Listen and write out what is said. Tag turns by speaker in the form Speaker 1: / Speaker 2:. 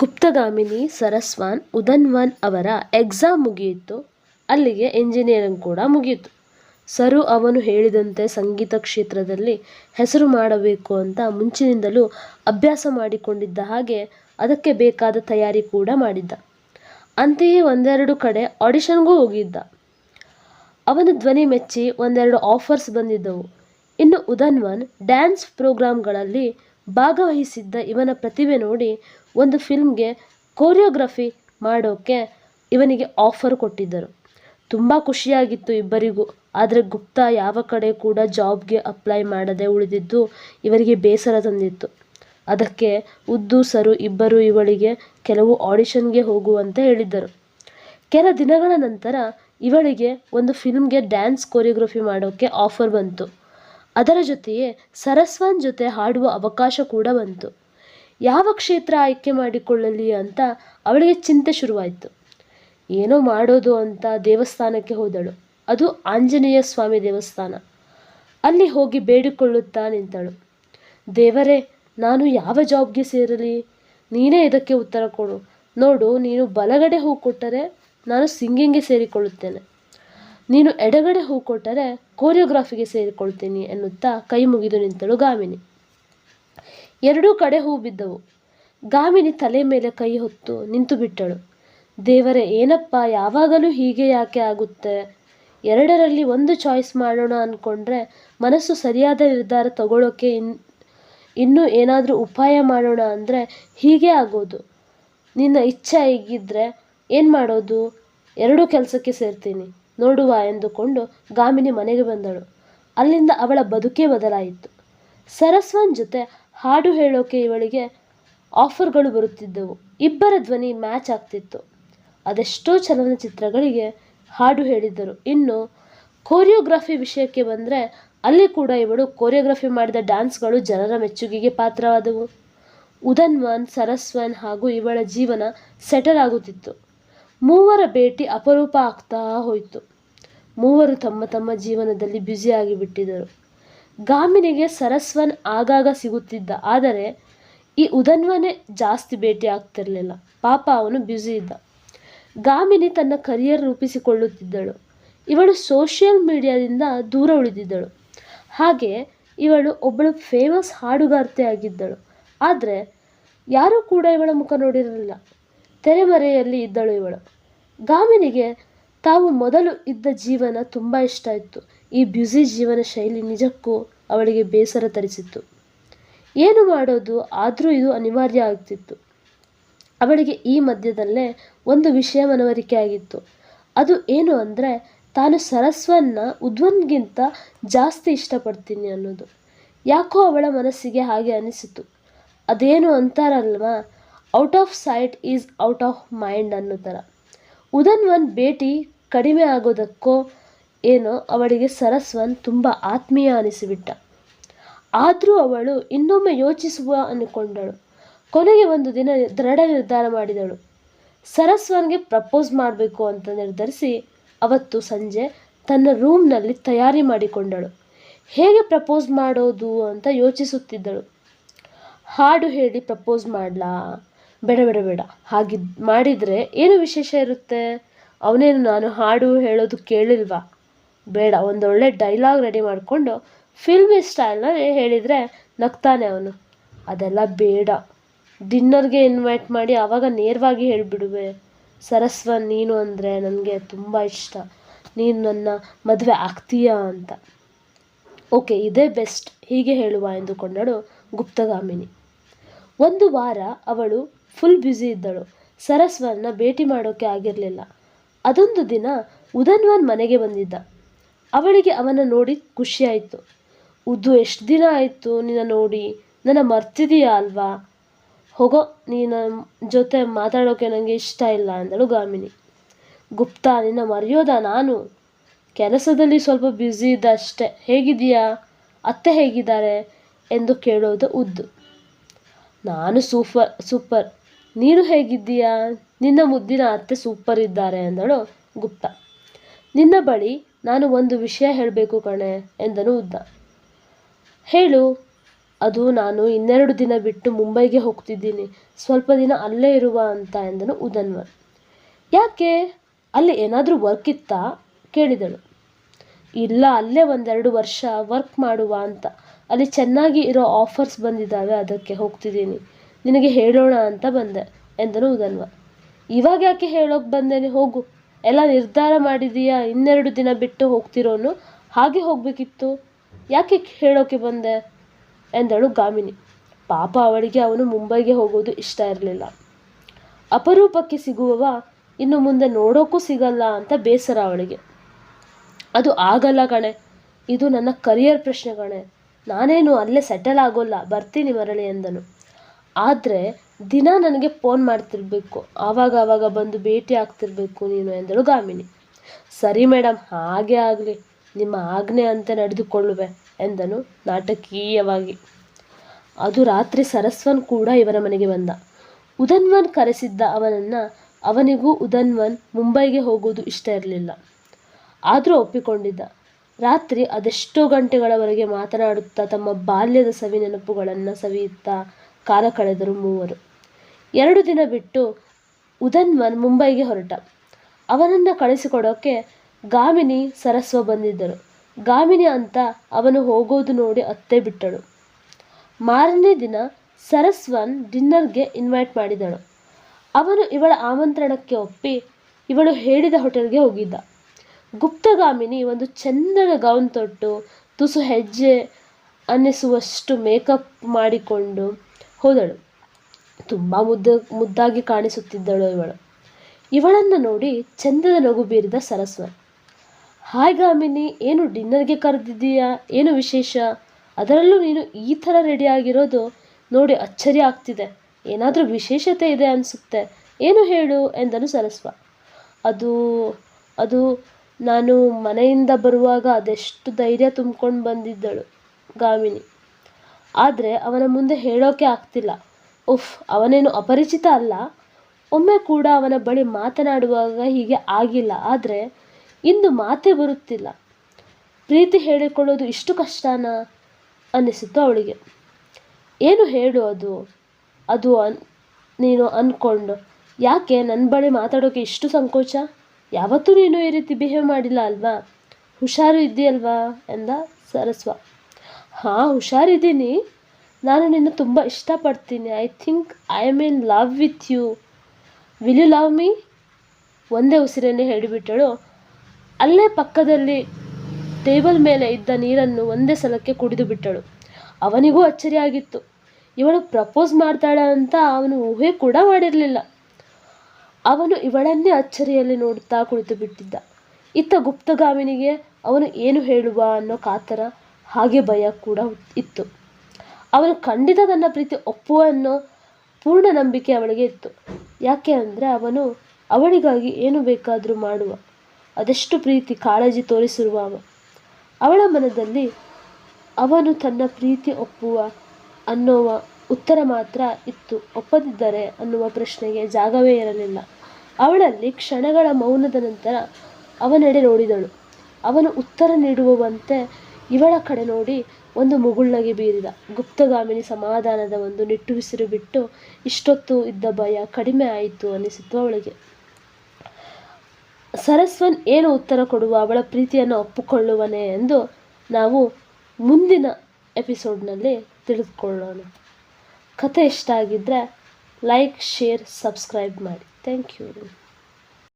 Speaker 1: ಗುಪ್ತಗಾಮಿನಿ ಸರಸ್ವಾನ್ ಉದನ್ವಾನ್ ಅವರ ಎಕ್ಸಾಮ್ ಮುಗಿಯಿತು. ಅಲ್ಲಿಗೆ ಇಂಜಿನಿಯರಿಂಗ್ ಕೂಡ ಮುಗಿಯಿತು. ಸರು ಅವನು ಹೇಳಿದಂತೆ ಸಂಗೀತ ಕ್ಷೇತ್ರದಲ್ಲಿ ಹೆಸರು ಮಾಡಬೇಕು ಅಂತ ಮುಂಚಿನಿಂದಲೂ ಅಭ್ಯಾಸ ಮಾಡಿಕೊಂಡಿದ್ದ ಹಾಗೆ ಅದಕ್ಕೆ ಬೇಕಾದ ತಯಾರಿ ಕೂಡ ಮಾಡಿದ್ದ. ಅಂತೆಯೇ ಒಂದೆರಡು ಕಡೆ ಆಡಿಷನ್ಗೂ ಹೋಗಿದ್ದ. ಅವನ ಧ್ವನಿ ಮೆಚ್ಚಿ ಒಂದೆರಡು ಆಫರ್ಸ್ ಬಂದಿದ್ದವು. ಇನ್ನು ಉದನ್ವನ್ ಡ್ಯಾನ್ಸ್ ಪ್ರೋಗ್ರಾಮ್ಗಳಲ್ಲಿ ಭಾಗವಹಿಸಿದ್ದ ಇವನ ಪ್ರತಿಭೆ ನೋಡಿ ಒಂದು ಫಿಲ್ಮ್ಗೆ ಕೋರಿಯೋಗ್ರಫಿ ಮಾಡೋಕ್ಕೆ ಇವನಿಗೆ ಆಫರ್ ಕೊಟ್ಟಿದ್ದರು. ತುಂಬ ಖುಷಿಯಾಗಿತ್ತು ಇಬ್ಬರಿಗೂ. ಆದರೆ ಗುಪ್ತಾ ಯಾವ ಕಡೆ ಕೂಡ ಜಾಬ್ಗೆ ಅಪ್ಲೈ ಮಾಡದೆ ಉಳಿದಿದ್ದು ಇವರಿಗೆ ಬೇಸರ ತಂದಿತ್ತು. ಅದಕ್ಕೆ ಉದ್ದು, ಸರು ಇಬ್ಬರು ಇವಳಿಗೆ ಕೆಲವು ಆಡಿಷನ್ಗೆ ಹೋಗುವಂತೆ ಹೇಳಿದ್ದರು. ಕೆಲ ದಿನಗಳ ನಂತರ ಇವಳಿಗೆ ಒಂದು ಫಿಲ್ಮ್ಗೆ ಡ್ಯಾನ್ಸ್ ಕೊರಿಯೋಗ್ರಫಿ ಮಾಡೋಕ್ಕೆ ಆಫರ್ ಬಂತು. ಅದರ ಜೊತೆಯೇ ಸರಸ್ವಾನ್ ಜೊತೆ ಹಾಡುವ ಅವಕಾಶ ಕೂಡ ಬಂತು. ಯಾವ ಕ್ಷೇತ್ರ ಆಯ್ಕೆ ಮಾಡಿಕೊಳ್ಳಲಿ ಅಂತ ಅವಳಿಗೆ ಚಿಂತೆ ಶುರುವಾಯಿತು. ಏನೋ ಮಾಡೋದು ಅಂತ ದೇವಸ್ಥಾನಕ್ಕೆ ಹೋದಳು. ಅದು ಆಂಜನೇಯ ಸ್ವಾಮಿ ದೇವಸ್ಥಾನ. ಅಲ್ಲಿ ಹೋಗಿ ಬೇಡಿಕೊಳ್ಳುತ್ತಾ ನಿಂತಳು. ದೇವರೇ, ನಾನು ಯಾವ ಜಾಬ್ಗೆ ಸೇರಲಿ? ನೀನೇ ಇದಕ್ಕೆ ಉತ್ತರ ಕೊಡು. ನೋಡು, ನೀನು ಬಲಗಡೆ ಹೂ ಕೊಟ್ಟರೆ ನಾನು ಸಿಂಗಿಂಗ್ಗೆ ಸೇರಿಕೊಳ್ಳುತ್ತೇನೆ. ನೀನು ಎಡಗಡೆ ಹೂ ಕೊಟ್ಟರೆ ಕೋರಿಯೋಗ್ರಾಫಿಗೆ ಸೇರಿಕೊಳ್ತೀನಿ ಎನ್ನುತ್ತಾ ಕೈ ಮುಗಿದು ನಿಂತಳು ಗಾಮಿನಿ ಎರಡೂ ಕಡೆ ಹೂ ಬಿದ್ದವು. ಗಾಮಿನಿ ತಲೆ ಮೇಲೆ ಕೈ ಹೊತ್ತು ನಿಂತು ಬಿಟ್ಟಳು. ದೇವರೇ, ಏನಪ್ಪ, ಯಾವಾಗಲೂ ಹೀಗೆ ಯಾಕೆ ಆಗುತ್ತೆ? ಎರಡರಲ್ಲಿ ಒಂದು ಚಾಯ್ಸ್ ಮಾಡೋಣ ಅಂದ್ಕೊಂಡ್ರೆ ಮನಸ್ಸು ಸರಿಯಾದ ನಿರ್ಧಾರ ತಗೊಳ್ಳೋಕ್ಕೆ ಇನ್, ಇನ್ನೂ ಏನಾದರೂ ಉಪಾಯ ಮಾಡೋಣ ಅಂದರೆ ಹೀಗೆ ಆಗೋದು. ನಿನ್ನ ಇಚ್ಛೆ ಹೀಗಿದ್ದರೆ ಏನು ಮಾಡೋದು? ಎರಡೂ ಕೆಲಸಕ್ಕೆ ಸೇರ್ತೀನಿ, ನೋಡುವ ಎಂದುಕೊಂಡು ಗಾಮಿನಿ ಮನೆಗೆ ಬಂದಳು. ಅಲ್ಲಿಂದ ಅವಳ ಬದುಕೇ ಬದಲಾಯಿತು. ಸರಸ್ವನ್ ಜೊತೆ ಹಾಡು ಹೇಳೋಕೆ ಇವಳಿಗೆ ಆಫರ್ಗಳು ಬರುತ್ತಿದ್ದವು. ಇಬ್ಬರ ಧ್ವನಿ ಮ್ಯಾಚ್ ಆಗ್ತಿತ್ತು. ಅದೆಷ್ಟೋ ಚಲನಚಿತ್ರಗಳಿಗೆ ಹಾಡು ಹೇಳಿದ್ದರು. ಇನ್ನು ಕೋರಿಯೋಗ್ರಫಿ ವಿಷಯಕ್ಕೆ ಬಂದರೆ ಅಲ್ಲಿ ಕೂಡ ಇವಳು ಕೋರಿಯೋಗ್ರಫಿ ಮಾಡಿದ ಡ್ಯಾನ್ಸ್ಗಳು ಜನರ ಮೆಚ್ಚುಗೆಗೆ ಪಾತ್ರವಾದವು. ಉದನ್ವನ್ ಸರಸ್ವನ್ ಹಾಗೂ ಇವಳ ಜೀವನ ಸೆಟಲ್ ಆಗುತ್ತಿತ್ತು. ಮೂವರ ಭೇಟಿ ಅಪರೂಪ ಆಗ್ತಾ ಹೋಯಿತು. ಮೂವರು ತಮ್ಮ ತಮ್ಮ ಜೀವನದಲ್ಲಿ ಬ್ಯುಸಿಯಾಗಿ ಬಿಟ್ಟಿದ್ದರು ಗಾಮಿನಿಗೆ ಸರಸ್ವನ್ ಆಗಾಗ ಸಿಗುತ್ತಿದ್ದ, ಆದರೆ ಈ ಉದನ್ವನೇ ಜಾಸ್ತಿ ಭೇಟಿ ಆಗ್ತಿರಲಿಲ್ಲ. ಪಾಪ ಅವನು ಬ್ಯುಸಿ ಇದ್ದ. ಗಾಮಿನಿ ತನ್ನ ಕರಿಯರ್ ರೂಪಿಸಿಕೊಳ್ಳುತ್ತಿದ್ದಳು. ಇವಳು ಸೋಷಿಯಲ್ ಮೀಡಿಯಾದಿಂದ ದೂರ ಉಳಿದಿದ್ದಳು. ಹಾಗೆ ಇವಳು ಒಬ್ಬಳು ಫೇಮಸ್ ಹಾಡುಗಾರ್ತೆ ಆಗಿದ್ದಳು ಆದರೆ ಯಾರೂ ಕೂಡ ಇವಳ ಮುಖ ನೋಡಿರಲಿಲ್ಲ. ತೆರೆಮರೆಯಲ್ಲಿ ಇದ್ದಳು ಇವಳು. ಗಾಮಿನಿಗೆ ತಾವು ಮೊದಲು ಇದ್ದ ಜೀವನ ತುಂಬ ಇಷ್ಟ ಇತ್ತು. ಈ ಬ್ಯುಸಿ ಜೀವನ ಶೈಲಿ ನಿಜಕ್ಕೂ ಅವಳಿಗೆ ಬೇಸರ ತರಿಸಿತ್ತು. ಏನು ಮಾಡೋದು ಆದರೂ ಇದು ಅನಿವಾರ್ಯ ಆಗ್ತಿತ್ತು. ಅವಳಿಗೆ ಈ ಮಧ್ಯದಲ್ಲೇ ಒಂದು ವಿಷಯ ಮನವರಿಕೆ ಆಗಿತ್ತು. ಅದು ಏನು ಅಂದರೆ, ತಾನು ಸರಸ್ವನ್ನ ಉದ್ವನ್ಗಿಂತ ಜಾಸ್ತಿ ಇಷ್ಟಪಡ್ತೀನಿ ಅನ್ನೋದು. ಯಾಕೋ ಅವಳ ಮನಸ್ಸಿಗೆ ಹಾಗೆ ಅನಿಸಿತು. ಅದೇನು ಅಂತಾರಲ್ವಾ? Out of sight is out of mind ಅನ್ನೋ ಥರ. ಉದನ್ವನ್ ಭೇಟಿ ಕಡಿಮೆ ಆಗೋದಕ್ಕೋ ಏನೋ ಅವಳಿಗೆ ಸರಸ್ವನ್ ತುಂಬ ಆತ್ಮೀಯ ಅನಿಸಿಬಿಟ್ಟ. ಆದರೂ ಅವಳು ಇನ್ನೊಮ್ಮೆ ಯೋಚಿಸುವ ಅಂದುಕೊಂಡಳು ಕೊನೆಗೆ ಒಂದು ದಿನ ದೃಢ ನಿರ್ಧಾರ ಮಾಡಿದಳು. ಸರಸ್ವನ್ಗೆ ಪ್ರಪೋಸ್ ಮಾಡಬೇಕು ಅಂತ ನಿರ್ಧರಿಸಿ ಅವತ್ತು ಸಂಜೆ ತನ್ನ ರೂಮ್ನಲ್ಲಿ ತಯಾರಿ ಮಾಡಿಕೊಂಡಳು. ಹೇಗೆ ಪ್ರಪೋಸ್ ಮಾಡೋದು ಅಂತ ಯೋಚಿಸುತ್ತಿದ್ದಳು. ಹಾಡು ಹೇಳಿ ಪ್ರಪೋಸ್ ಮಾಡಲಾ? ಬೇಡ ಬೇಡ ಬೇಡ. ಹಾಗಿದ್ ಮಾಡಿದರೆ ಏನು ವಿಶೇಷ ಇರುತ್ತೆ? ಅವನೇನು ನಾನು ಹಾಡು ಹೇಳೋದು ಕೇಳಿಲ್ವಾ? ಬೇಡ ಒಂದೊಳ್ಳೆ ಡೈಲಾಗ್ ರೆಡಿ ಮಾಡಿಕೊಂಡು ಫಿಲ್ಮಿ ಸ್ಟೈಲ್ನಲ್ಲಿ ಹೇಳಿದರೆ ನಗ್ತಾನೆ ಅವನು. ಅದೆಲ್ಲ ಬೇಡ. ಡಿನ್ನರ್ಗೆ ಇನ್ವೈಟ್ ಮಾಡಿ ಆವಾಗ ನೇರವಾಗಿ ಹೇಳಿಬಿಡುವೆ. ಸರಸ್ವನ್, ನೀನು ಅಂದರೆ ನನಗೆ ತುಂಬ ಇಷ್ಟ. ನೀನು ನನ್ನ ಮದುವೆ ಆಗ್ತೀಯಾ ಅಂತ. ಓಕೆ, ಇದೇ ಬೆಸ್ಟ್ ಹೀಗೆ ಹೇಳುವ ಎಂದುಕೊಂಡಳು ಗುಪ್ತಗಾಮಿನಿ. ಒಂದು ವಾರ ಅವಳು ಫುಲ್ ಬ್ಯುಸಿ ಇದ್ದಳು. ಸರಸ್ವನ್ನ ಭೇಟಿ ಮಾಡೋಕ್ಕೆ ಆಗಿರಲಿಲ್ಲ. ಅದೊಂದು ದಿನ ಉದನ್ವನ್ ಮನೆಗೆ ಬಂದಿದ್ದ. ಅವಳಿಗೆ ಅವನ ನೋಡಿ ಖುಷಿಯಾಯಿತು. ಉದ್ದು ಎಷ್ಟು ದಿನ ಆಯಿತು ನಿನ್ನ ನೋಡಿ? ನನ್ನ ಮರ್ತಿದೀಯಾ ಅಲ್ವಾ? ಹೋಗೋ ನಿನ್ನ ಜೊತೆ ಮಾತಾಡೋಕ್ಕೆ ನನಗೆ ಇಷ್ಟ ಇಲ್ಲ ಅಂದಳು ಗಾಮಿನಿ ಗುಪ್ತಾ, ನಿನ್ನ ಮರೆಯೋದ ನಾನು? ಕೆಲಸದಲ್ಲಿ ಸ್ವಲ್ಪ ಬ್ಯುಸಿ ಇದ್ದ ಅಷ್ಟೆ ಹೇಗಿದೆಯಾ ಅತ್ತೆ ಹೇಗಿದ್ದಾರೆ? ಎಂದು ಕೇಳೋದು ಉದ್ದು. ನಾನು ಸೂಪರ್ ಸೂಪರ್. ನೀನು ಹೇಗಿದ್ದೀಯಾ? ನಿನ್ನ ಮುದ್ದಿನ ಅತ್ತೆ ಸೂಪರ್ ಇದ್ದಾರೆ ಅಂದಳು ಗುಪ್ತ. ನಿನ್ನ ಬಳಿ ನಾನು ಒಂದು ವಿಷಯ ಹೇಳಬೇಕು ಕಣೆ ಎಂದನು ಉದ್ದ. ಹೇಳು, ಅದು ನಾನು ಇನ್ನೆರಡು ದಿನ ಬಿಟ್ಟು ಮುಂಬೈಗೆ ಹೋಗ್ತಿದ್ದೀನಿ, ಸ್ವಲ್ಪ ದಿನ ಅಲ್ಲೇ ಇರುವ ಅಂತ ಎಂದನು ಉದನ್ವರ್. ಯಾಕೆ? ಅಲ್ಲಿ ಏನಾದರೂ ವರ್ಕ್ ಇತ್ತಾ? ಕೇಳಿದಳು. ಇಲ್ಲ, ಅಲ್ಲೇ ಒಂದೆರಡು ವರ್ಷ ವರ್ಕ್ ಮಾಡುವ ಅಂತ. ಅಲ್ಲಿ ಚೆನ್ನಾಗಿ ಇರೋ ಆಫರ್ಸ್ ಬಂದಿದ್ದಾವೆ ಅದಕ್ಕೆ ಹೋಗ್ತಿದ್ದೀನಿ. ನಿನಗೆ ಹೇಳೋಣ ಅಂತ ಬಂದೆ ಎಂದನು ಉದನ್ವ ಇವಾಗ ಯಾಕೆ ಹೇಳೋಕೆ ಬಂದೇನೆ ಹೋಗು. ಎಲ್ಲ ನಿರ್ಧಾರ ಮಾಡಿದೀಯಾ? ಇನ್ನೆರಡು ದಿನ ಬಿಟ್ಟು ಹೋಗ್ತಿರೋನು? ಹಾಗೆ ಹೋಗಬೇಕಿತ್ತು. ಯಾಕೆ ಹೇಳೋಕೆ ಬಂದೆ? ಎಂದಳು ಗಾಮಿನಿ ಪಾಪ ಅವಳಿಗೆ ಅವನು ಮುಂಬೈಗೆ ಹೋಗೋದು ಇಷ್ಟ ಇರಲಿಲ್ಲ. ಅಪರೂಪಕ್ಕೆ ಸಿಗುವವ ಇನ್ನು ಮುಂದೆ ನೋಡೋಕ್ಕೂ ಸಿಗಲ್ಲ ಅಂತ ಬೇಸರ ಅವಳಿಗೆ. ಅದು ಆಗಲ್ಲ ಕಣೆ. ಇದು ನನ್ನ ಕರಿಯರ್ ಪ್ರಶ್ನೆ ಕಣೆ. ನಾನೇನು ಅಲ್ಲೇ ಸೆಟಲ್ ಆಗೋಲ್ಲ. ಬರ್ತೀನಿ ಮರಳಿ ಎಂದನು. ಆದರೆ ದಿನ ನನಗೆ ಫೋನ್ ಮಾಡ್ತಿರ್ಬೇಕು. ಆವಾಗ ಆವಾಗ ಬಂದು ಭೇಟಿ ಆಗ್ತಿರ್ಬೇಕು ನೀನು ಎಂದಳು ಗಾಮಿನಿ ಸರಿ ಮೇಡಮ್ ಹಾಗೆ ಆಗಲಿ. ನಿಮ್ಮ ಆಜ್ಞೆ ಅಂತ ನಡೆದುಕೊಳ್ಳುವೆ ಎಂದನು ನಾಟಕೀಯವಾಗಿ. ಅದು ರಾತ್ರಿ ಸರಸ್ವನ್ ಕೂಡ ಇವನ ಮನೆಗೆ ಬಂದ. ಉದನ್ವನ್ ಕರೆಸಿದ್ದ ಅವನನ್ನು ಅವನಿಗೂ ಉದನ್ವನ್ ಮುಂಬೈಗೆ ಹೋಗುವುದು ಇಷ್ಟ ಇರಲಿಲ್ಲ. ಆದರೂ ಒಪ್ಪಿಕೊಂಡಿದ್ದ. ರಾತ್ರಿ ಅದೆಷ್ಟೋ ಗಂಟೆಗಳವರೆಗೆ ಮಾತನಾಡುತ್ತಾ ತಮ್ಮ ಬಾಲ್ಯದ ಸವಿ ನೆನಪುಗಳನ್ನು ಸವಿಯುತ್ತಾ ಕಾಲ ಕಳೆದರು ಮೂವರು. ಎರಡು ದಿನ ಬಿಟ್ಟು ಉದನ್ವನ್ ಮುಂಬೈಗೆ ಹೊರಟ. ಅವನನ್ನು ಕಳಿಸಿಕೊಡೋಕೆ ಗಾಮಿನಿ ಸರಸ್ವ ಬಂದಿದ್ದರು. ಗಾಮಿನಿ ಅಂತ ಅವನು ಹೋಗೋದು ನೋಡಿ ಅತ್ತೆ ಬಿಟ್ಟಳು. ಮಾರನೇ ದಿನ ಸರಸ್ವನ್ ಡಿನ್ನರ್ಗೆ ಇನ್ವೈಟ್ ಮಾಡಿದಳು. ಅವನು ಇವಳ ಆಮಂತ್ರಣಕ್ಕೆ ಒಪ್ಪಿ ಇವಳು ಹೇಳಿದ ಹೋಟೆಲ್ಗೆ ಹೋಗಿದ್ದ. ಗುಪ್ತಗಾಮಿನಿ ಒಂದು ಚಂದದ ಗೌನ್ ತೊಟ್ಟು ತುಸು ಹೆಜ್ಜೆ ಅನ್ನಿಸುವಷ್ಟು ಮೇಕಪ್ ಮಾಡಿಕೊಂಡು ಹೋದಳು. ತುಂಬ ಮುದ್ದ, ಮುದ್ದಾಗಿ ಕಾಣಿಸುತ್ತಿದ್ದಳು ಇವಳು. ಇವಳನ್ನು ನೋಡಿ ಚಂದದ ನಗು ಬೀರಿದ ಸರಸ್ವ ಹಾಯ್ ಗಾಮಿನಿ, ಏನು ಡಿನ್ನರ್ಗೆ ಕರೆದಿದ್ದೀಯಾ? ಏನು ವಿಶೇಷ? ಅದರಲ್ಲೂ ನೀನು ಈ ಥರ ರೆಡಿ ಆಗಿರೋದು ನೋಡಿ ಅಚ್ಚರಿ ಆಗ್ತಿದೆ. ಏನಾದರೂ ವಿಶೇಷತೆ ಇದೆ ಅನಿಸುತ್ತೆ. ಏನು ಹೇಳು? ಎಂದನು ಸರಸ್ವ ಅದು ಅದು ನಾನು ಮನೆಯಿಂದ ಬರುವಾಗ ಅದೆಷ್ಟು ಧೈರ್ಯ ತುಂಬ್ಕೊಂಡು ಬಂದಿದ್ದಳು ಗಾಮಿನಿ. ಆದರೆ ಅವನ ಮುಂದೆ ಹೇಳೋಕೆ ಆಗ್ತಿಲ್ಲ. ಉಫ್, ಅವನೇನು ಅಪರಿಚಿತ ಅಲ್ಲ? ಒಮ್ಮೆ ಕೂಡ ಅವನ ಬಳಿ ಮಾತನಾಡುವಾಗ ಹೀಗೆ ಆಗಿಲ್ಲ. ಆದರೆ ಇಂದು ಮಾತೇ ಬರುತ್ತಿಲ್ಲ. ಪ್ರೀತಿ ಹೇಳಿಕೊಳ್ಳೋದು ಇಷ್ಟು ಕಷ್ಟನಾ? ಅನ್ನಿಸಿತು ಅವಳಿಗೆ. ಏನು ಹೇಳು ಅದು? ಅದು ಅನ್, ನೀನು ಅಂದ್ಕೊಂಡು ಯಾಕೆ ನನ್ನ ಬಳಿ ಮಾತಾಡೋಕೆ ಇಷ್ಟು ಸಂಕೋಚ? ಯಾವತ್ತೂ ನೀನು ಈ ರೀತಿ ಬಿಹೇವ್ ಮಾಡಿಲ್ಲ ಅಲ್ವಾ? ಹುಷಾರು ಇದೆಯಲ್ವಾ ಎಂದ ಸರಸ್ವ. ಹಾಂ, ಹುಷಾರಿದ್ದೀನಿ. ನಾನು ನಿನ್ನ ತುಂಬ ಇಷ್ಟಪಡ್ತೀನಿ. I think I am in love with you will you love me ಒಂದೇ ಉಸಿರನ್ನೇ ಹೇಳಿಬಿಟ್ಟಳು. ಅಲ್ಲೇ ಪಕ್ಕದಲ್ಲಿ ಟೇಬಲ್ ಮೇಲೆ ಇದ್ದ ನೀರನ್ನು ಒಂದೇ ಸಲಕ್ಕೆ ಕುಡಿದು ಬಿಟ್ಟಳು. ಅವನಿಗೂ ಅಚ್ಚರಿಯಾಗಿತ್ತು ಇವಳು ಪ್ರಪೋಸ್ ಮಾಡ್ತಾಳೆ ಅಂತ ಅವನು ಊಹೆ ಕೂಡ ಮಾಡಿರಲಿಲ್ಲ. ಅವನು ಇವಳನ್ನೇ ಅಚ್ಚರಿಯಲ್ಲಿ ನೋಡುತ್ತಾ ಕುಳಿತು ಬಿಟ್ಟಿದ್ದ ಇತ್ತ ಗುಪ್ತಗಾಮಿನಿಗೆ ಅವನು ಏನು ಹೇಳುವ ಅನ್ನೋ ಕಾತರ ಹಾಗೆ ಭಯ ಕೂಡ ಇತ್ತು. ಅವನು ಖಂಡಿತ ತನ್ನ ಪ್ರೀತಿ ಒಪ್ಪುವ ಅನ್ನೋ ಪೂರ್ಣ ನಂಬಿಕೆ ಅವಳಿಗೆ ಇತ್ತು. ಯಾಕೆ ಅಂದರೆ ಅವನು ಅವಳಿಗಾಗಿ ಏನು ಬೇಕಾದರೂ ಮಾಡುವ. ಅದೆಷ್ಟು ಪ್ರೀತಿ ಕಾಳಜಿ ತೋರಿಸಿರುವ ಅವ ಅವಳ ಮನದಲ್ಲಿ ಅವನು ತನ್ನ ಪ್ರೀತಿ ಒಪ್ಪುವ ಅನ್ನುವ ಉತ್ತರ ಮಾತ್ರ ಇತ್ತು. ಒಪ್ಪದಿದ್ದರೆ ಅನ್ನುವ ಪ್ರಶ್ನೆಗೆ ಜಾಗವೇ ಇರಲಿಲ್ಲ. ಅವಳಲ್ಲಿ ಕ್ಷಣಗಳ ಮೌನದ ನಂತರ ಅವನೆಡೆ ನೋಡಿದಳು. ಅವನು ಉತ್ತರ ನೀಡುವಂತೆ ಇವಳ ಕಡೆ ನೋಡಿ ಒಂದು ಮುಗುಳ್ನಗೆ ಬೀರಿದ. ಗುಪ್ತಗಾಮಿನಿ ಸಮಾಧಾನದ ಒಂದು ನಿಟ್ಟುಸಿರು ಬಿಟ್ಟು, ಇಷ್ಟೊತ್ತು ಇದ್ದ ಭಯ ಕಡಿಮೆ ಆಯಿತು ಅನಿಸಿತು ಅವಳಿಗೆ. ಸರಸ್ವನ್ ಏನು ಉತ್ತರ ಕೊಡುವ? ಅವಳ ಪ್ರೀತಿಯನ್ನು ಒಪ್ಪಿಕೊಳ್ಳುವನೆ? ಎಂದು ನಾವು ಮುಂದಿನ ಎಪಿಸೋಡ್ನಲ್ಲಿ ತಿಳಿದುಕೊಳ್ಳೋಣ. ಕತೆ ಇಷ್ಟ ಆಗಿದ್ದರೆ ಲೈಕ್, ಶೇರ್, ಸಬ್ಸ್ಕ್ರೈಬ್ ಮಾಡಿ. Thank you.